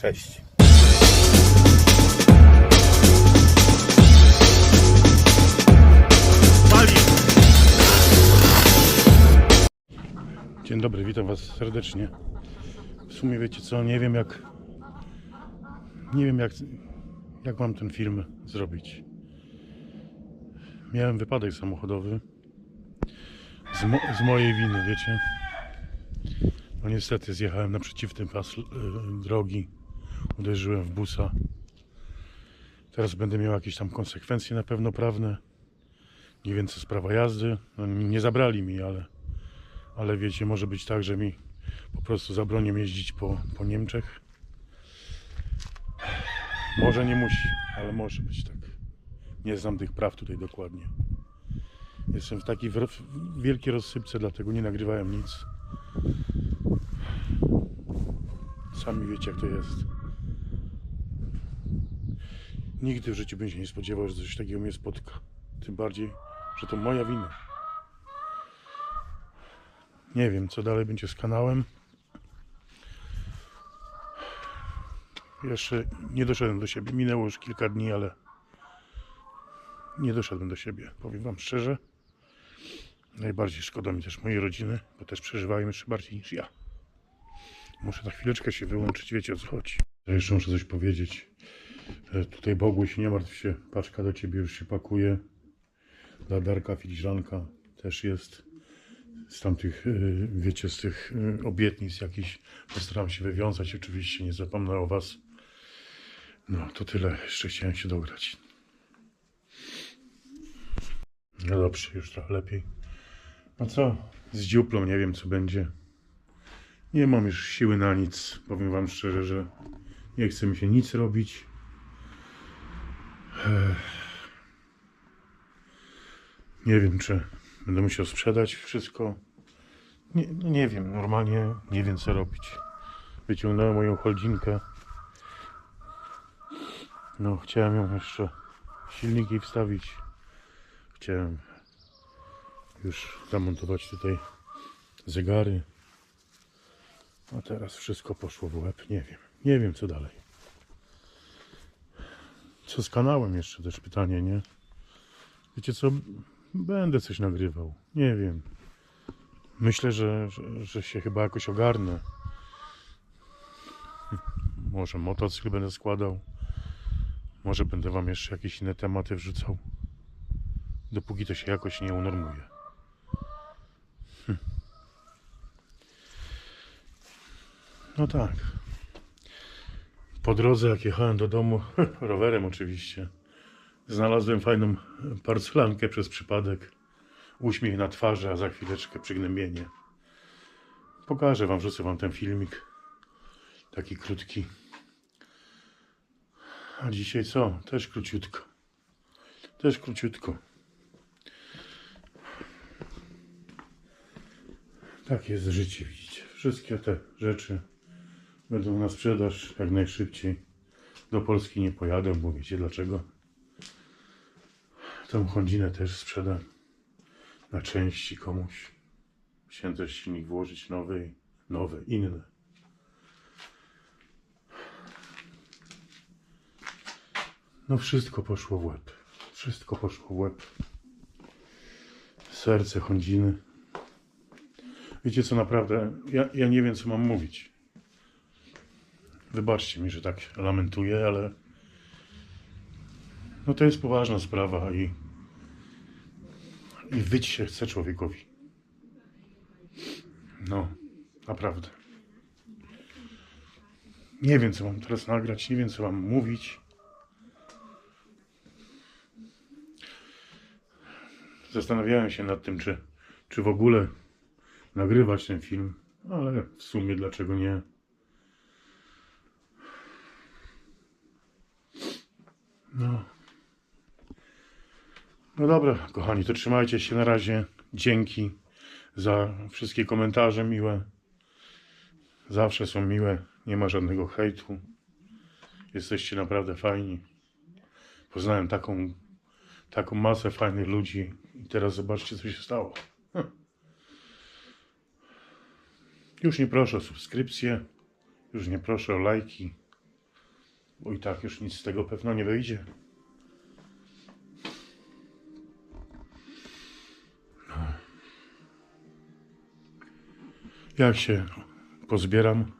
Cześć. Dzień dobry, witam Was serdecznie. W sumie wiecie co, nie wiem jak. Nie wiem jak, jak mam ten film zrobić. Miałem wypadek samochodowy. Z, mo z mojej winy, wiecie. No niestety zjechałem na przeciwny pas y, drogi. Uderzyłem w busa. Teraz będę miał jakieś tam konsekwencje na pewno prawne. Nie wiem co sprawa jazdy. No, nie zabrali mi, ale, ale wiecie, może być tak, że mi po prostu zabronią jeździć po, po Niemczech. Może nie musi, ale może być tak. Nie znam tych praw tutaj dokładnie. Jestem w takiej wielkiej rozsypce, dlatego nie nagrywałem nic. Sami wiecie, jak to jest. Nigdy w życiu bym się nie spodziewał, że coś takiego mnie spotka. Tym bardziej, że to moja wina. Nie wiem, co dalej będzie z kanałem. Jeszcze nie doszedłem do siebie. Minęło już kilka dni, ale nie doszedłem do siebie. Powiem Wam szczerze. Najbardziej szkoda mi też mojej rodziny, bo też przeżywają jeszcze bardziej niż ja. Muszę na chwileczkę się wyłączyć, wiecie o co chodzi. Jeszcze muszę coś powiedzieć. E, Tutaj Boguś, nie martw się, paczka do Ciebie już się pakuje. Dla Darka filiżanka też jest. Z tamtych, e, wiecie, z tych e, obietnic jakichś postaram się wywiązać. Oczywiście nie zapomnę o Was. No, to tyle. Jeszcze chciałem się dograć. No dobrze, już trochę lepiej. No co? Z dziuplą nie wiem, co będzie. Nie mam już siły na nic. Powiem Wam szczerze, że nie chce mi się nic robić. Nie wiem, czy będę musiał sprzedać wszystko. Nie, no nie wiem, normalnie nie wiem, co robić. Wyciągnąłem moją holdzinkę. No, chciałem ją jeszcze silniki wstawić. Chciałem już zamontować tutaj zegary. A teraz wszystko poszło w łeb. Nie wiem. Nie wiem co dalej. Co z kanałem jeszcze też pytanie, nie? Wiecie co? Będę coś nagrywał. Nie wiem. Myślę, że, że, że się chyba jakoś ogarnę. Może motocykl będę składał. Może będę wam jeszcze jakieś inne tematy wrzucał. Dopóki to się jakoś nie unormuje. No tak. Po drodze, jak jechałem do domu, rowerem oczywiście, znalazłem fajną parcelankę przez przypadek. Uśmiech na twarzy, a za chwileczkę przygnębienie. Pokażę wam, wrzucę wam ten filmik. Taki krótki. A dzisiaj co? Też króciutko. Też króciutko. Tak jest życie, widzicie. Wszystkie te rzeczy będą na sprzedaż jak najszybciej. Do Polski nie pojadę, bo wiecie dlaczego. Tą Hondzinę też sprzedam na części komuś. Chciałem też silnik włożyć nowy, nowe, inne. No wszystko poszło w łeb. Wszystko poszło w łeb. Serce Hondziny. Wiecie co, naprawdę, ja, ja nie wiem co mam mówić. Wybaczcie mi, że tak lamentuję, ale no to jest poważna sprawa i i wyć się chce człowiekowi. No, naprawdę. Nie wiem, co mam teraz nagrać, nie wiem, co mam mówić. Zastanawiałem się nad tym, czy, czy w ogóle nagrywać ten film, ale w sumie dlaczego nie? No. No dobra, kochani, to trzymajcie się na razie. Dzięki za wszystkie komentarze miłe. Zawsze są miłe, nie ma żadnego hejtu. Jesteście naprawdę fajni. Poznałem taką, taką masę fajnych ludzi i teraz zobaczcie, co się stało. Hm. Już nie proszę o subskrypcję, już nie proszę o lajki. Bo i tak już nic z tego pewno nie wyjdzie. Jak się pozbieram,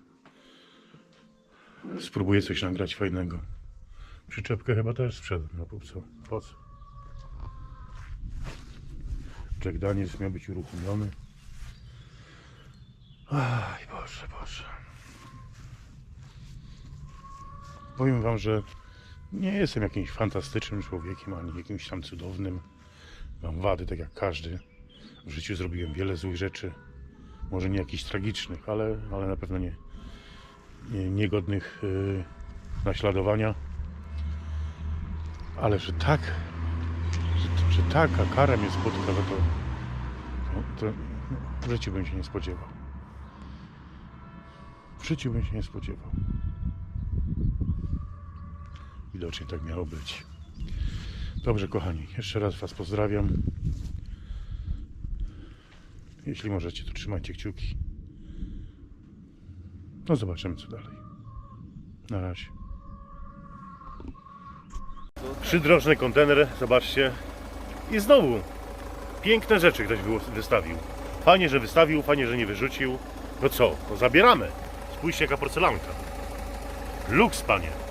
spróbuję coś nagrać fajnego. Przyczepkę chyba też sprzedam, po co? Po co? Jack Daniels miał być uruchomiony. Aj, Boże, Boże. Powiem wam, że nie jestem jakimś fantastycznym człowiekiem, ani jakimś tam cudownym. Mam wady, tak jak każdy. W życiu zrobiłem wiele złych rzeczy. Może nie jakichś tragicznych, ale, ale na pewno nie, nie niegodnych yy, naśladowania. Ale że tak, że, że taka kara mnie spotka, no to, to, to w życiu bym się nie spodziewał. W życiu bym się nie spodziewał. Widocznie tak miało być. Dobrze, kochani, jeszcze raz Was pozdrawiam. Jeśli możecie, to trzymajcie kciuki. No zobaczymy, co dalej. Na razie. Przydrożny kontener, zobaczcie. I znowu piękne rzeczy ktoś wystawił. Fajnie, że wystawił, fajnie, że nie wyrzucił. No co, no zabieramy. Spójrzcie jaka porcelanka. Luks, panie.